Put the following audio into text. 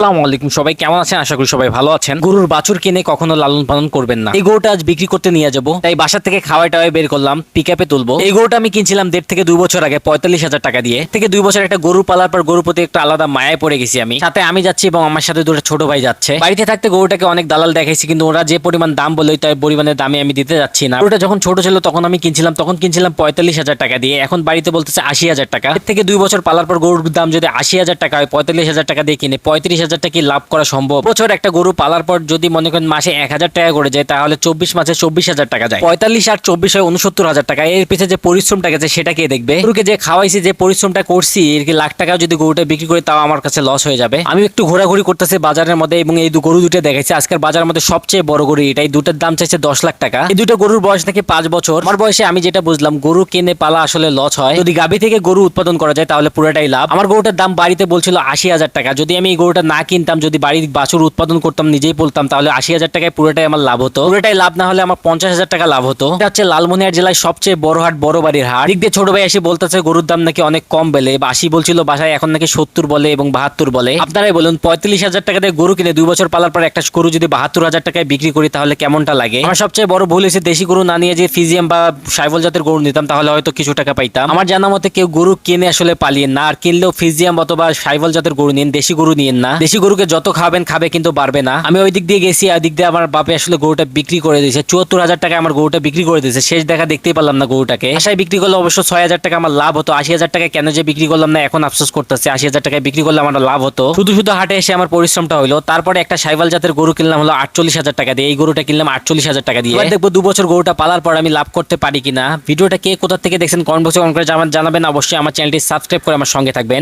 আসসালামু সবাই কেমন আছেন? আশা করি সবাই ভালো আছেন। গরুর বাছুর কিনে কখনো লালন পালন করবেন না। এই গরুটা আজ বিক্রি করতে নিয়ে যাব। তাই বাসা থেকে খাওয়াই টাওয়াই বের করলাম পিক আপে তুলবো। এই গরুটা আমি কিনছিলাম দেড় থেকে দুই বছর আগে, পঁয়তাল্লিশ হাজার টাকা দিয়ে। থেকে দুই বছর একটা গরু পালার পর গরুর প্রতি একটা আলাদা মায়ায় পড়ে গেছি আমি। সাথে আমি যাচ্ছি এবং আমার সাথে দুটো ছোট ভাই যাচ্ছে। বাড়িতে থাকতে গরুটাকে অনেক দালাল দেখাইছি, কিন্তু ওরা যে পরিমাণ দাম বলে তাই পরিমাণের দামে আমি দিতে যাচ্ছি না। গরুটা যখন ছোট ছিল, তখন আমি কিনছিলাম, তখন কিনছিলাম পঁয়তাল্লিশ হাজার টাকা দিয়ে। এখন বাড়িতে বলতেছে আশি হাজার টাকা। থেকে দুই বছর পালার পর গরুর দাম যদি আশি হাজার টাকা হয়, পঁয়তাল্লিশ হাজার টাকা দিয়ে কিনে, পঁয়ত্রিশ হাজার টাকা লাভ করা সম্ভব? বছর একটা গরু পালার পর যদি মনে করেন মাসে এক হাজার টাকা করে যায়, তাহলে চব্বিশ মাসে চব্বিশ হাজার টাকা যায়। পঁয়তাল্লিশ আর চব্বিশ হয় উনসত্তর হাজার টাকা। এর পিছনে যে পরিশ্রমটা গেছে, সেটা কে দেখবে? গরুকে যে খাওয়াইছি, যে পরিশ্রমটা করছি, এর কি লাখ টাকা যদি গরুটা বিক্রি করি, তাও আমার কাছে লস হয়ে যাবে। আমি একটু ঘোরাঘুরি করতেছি বাজারের মধ্যে এবং এই গরু দুটো দেখাইছি। আজকের বাজারের মধ্যে সবচেয়ে বড় গরু এটাই। দুটোর দাম চাইছে দশ লাখ টাকা। এই দুটো গরুর বয়স নাকি পাঁচ বছর। আমার বয়সে আমি যেটা বুঝলাম, গরু কিনে পালা আসলে লস হয়। যদি গাভী থেকে গরু উৎপাদন করা যায়, তাহলে পুরোটাই লাভ। আমার গরুটার দাম বাড়িতে বলছিল আশি হাজার টাকা। যদি আমি এই গরুটা না কিনতাম, যদি বাড়ির বাছুর উৎপাদন করতাম, নিজেই বলতাম, তাহলে আশি হাজার টাকায় পুরোটাই আমার লাভ হতো। পুরোটাই লাভ না হলে আমার পঞ্চাশ হাজার টাকা লাভ হতো। এটা হচ্ছে লালমনিহাট জেলায় সবচেয়ে বড় হাট, বড় বাড়ির হাট। দিক দিয়ে ছোট ভাই এসে বলতেছে, গরুর দাম নাকি অনেক কম বেলে, বা আশি বলছিল, বাসায় এখন নাকি সত্তর বলে এবং বাহাত্তর বলে। আপনারাই বলুন, পঁয়তাল্লিশ হাজার টাকা দিয়ে গরু কিনে দুই বছর পালার পর একটা গরু যদি বাহাত্তর হাজার টাকায় বিক্রি করি, তাহলে কেমনটা লাগে? আমার সবচেয়ে বড় ভুল হয়েছে, দেশি গরু না নিয়ে যে ফিজিয়াম বা সাইবল জাতের গরু নিতাম, তাহলে হয়তো কিছু টাকা পাইতাম। আমার জানা মতে কেউ গরু কিনে আসলে পালিয়ে না, আর কিনলেও ফিজিয়াম অথবা সাইবল জাতের গরু নিন দেশি গরু নিয়েন না। দেশি গরুকে যত খাবেন, খাবে কিন্তু বাড়বে না। আমি ওই দিক দিয়ে গেছি, আর দিক দিয়ে আমার বাপে আসলে গরুটা বিক্রি করে দিয়েছে। চুয়াত্তর হাজার টাকা আমার গরুটা বিক্রি করে দিয়েছে। শেষ দেখা দেখতেই পারলাম না গরুটাকে। আশায় বিক্রি করলে অবশ্য ছয় হাজার টাকা আমার লাভ হতো। আশি হাজার টাকা কেন যে বিক্রি করলাম না, এখন আফসোস করতেছে। আশি হাজার টাকায় বিক্রি করলে আমার লাভ হতো। শুধু শুধু হাটে এসে আমার পরিশ্রমটা হলো তারপরে একটা সাইবাল জাতের গরু কিনলাম, হলো আটচল্লিশ হাজার টাকা দিয়ে। এই গরুটা কিনলাম আটচল্লিশ হাজার টাকা দিয়ে। দেখব দু বছর গরুটা পালার পর আমি লাভ করতে পারি কিনা। ভিডিওটা কে কোথা থেকে দেখছেন, কমেন্ট বক্সে কমেন্ট করে জানাবেন। অবশ্যই আমার চ্যানেলটি সাবস্ক্রাইব করে আমার সঙ্গে থাকবেন।